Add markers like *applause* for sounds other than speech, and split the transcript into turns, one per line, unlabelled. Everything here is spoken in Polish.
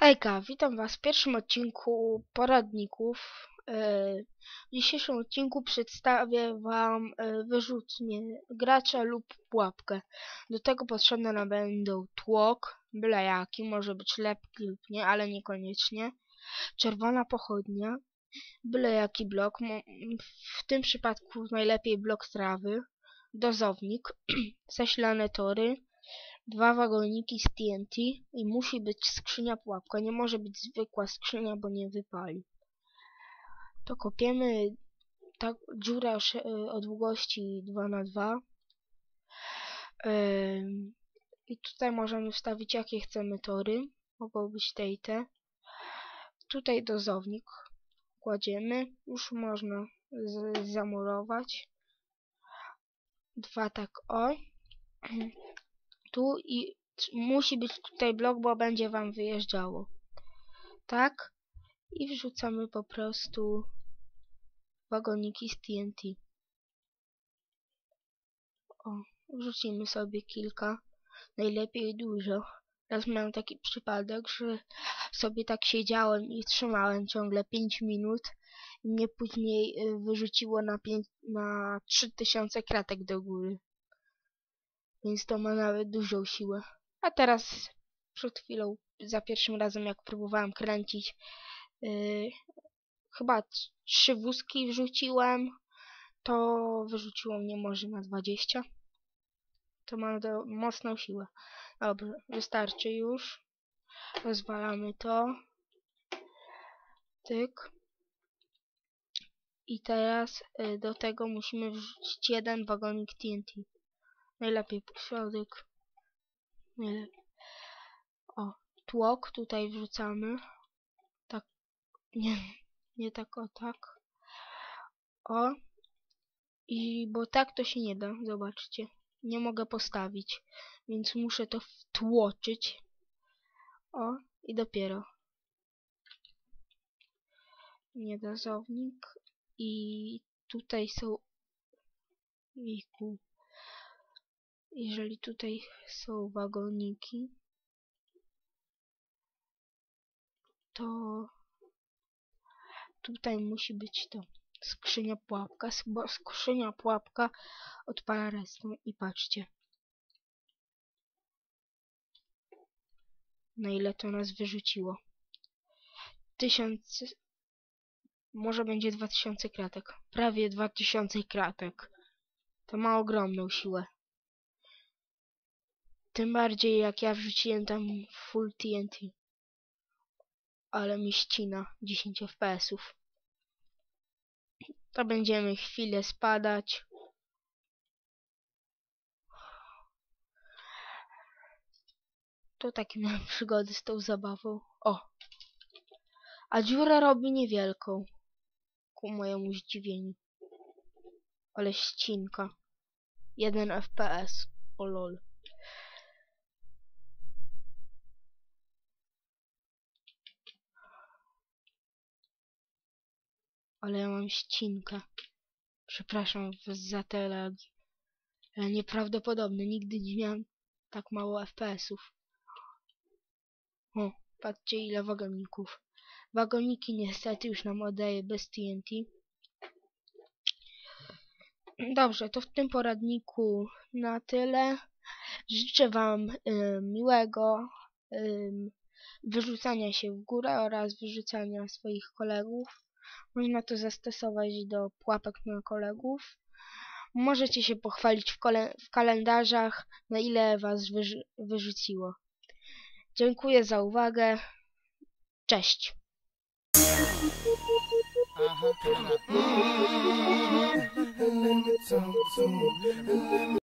Hejka, witam was w pierwszym odcinku poradników. E, W dzisiejszym odcinku przedstawię wam e, wyrzutnie gracza lub pułapkę. Do tego potrzebne nam będą tłok, byle jaki, może być lepki lub nie, ale niekoniecznie. Czerwona pochodnia, byle jaki blok, w tym przypadku najlepiej blok trawy, dozownik, *clears throat* zasilane tory, dwa wagoniki z TNT i musi być skrzynia pułapka. Nie może być zwykła skrzynia, bo nie wypali. To kopiemy tak, dziurę o, sze- o długości 2 na 2 Ym, I tutaj możemy wstawić jakie chcemy tory. Mogą być te i te. Tutaj dozownik kładziemy. Już można zamurować. Dwa tak o tu i musi być tutaj blok, bo będzie wam wyjeżdżało. Tak? I wrzucamy po prostu wagoniki z TNT. O, wrzucimy sobie kilka, najlepiej dużo. Raz miałem taki przypadek, że sobie tak siedziałem i trzymałem ciągle 5 minut i mnie później y, wyrzuciło na, pięć, na 3000 kratek do góry więc to ma nawet dużą siłę. A teraz przed chwilą, za pierwszym razem jak próbowałem kręcić, yy, chyba trzy wózki wrzuciłem, to wyrzuciło mnie może na 20. To ma do, mocną siłę. Dobrze, wystarczy już. Rozwalamy to. Tyk. I teraz y, do tego musimy wrzucić jeden wagonik TNT. Najlepiej po środek. Najlepiej. O, tłok tutaj wrzucamy. Tak. Nie, nie tak o tak. O. I bo tak to się nie da, zobaczcie. Nie mogę postawić, więc muszę to wtłoczyć. O, i dopiero. Niedozownik. I tutaj są... Jejku. Jeżeli tutaj są wagoniki, to tutaj musi być to skrzynia pułapka, skrzynia pułapka odpala redstone i patrzcie. Na ile to nas wyrzuciło. Tysiąc, może będzie 2000 kratek. Prawie 2000 kratek. To ma ogromną siłę. Tym bardziej jak ja wrzuciłem tam full TNT. Ale mi ścina 10 FPS-ów. To będziemy chwilę spadać. To takie miałem *laughs* przygody z tą zabawą. O! A dziurę robi niewielką. Ku mojemu zdziwieniu. Ale ścinka. 1 FPS. O lol. Ale ja mam ścinkę. Przepraszam za te lagi. Ale nieprawdopodobne. Nigdy nie miałem tak mało FPS-ów. O, patrzcie ile wagoników. Wagoniki niestety już nam oddaje bez TNT. Dobrze, to w tym poradniku na tyle. Życzę Wam y, miłego y, wyrzucania się w górę oraz wyrzucania swoich kolegów. Można to zastosować do pułapek na kolegów. Możecie się pochwalić w, w kalendarzach, na ile Was wyrzu- wyrzuciło. Dziękuję za uwagę. Cześć.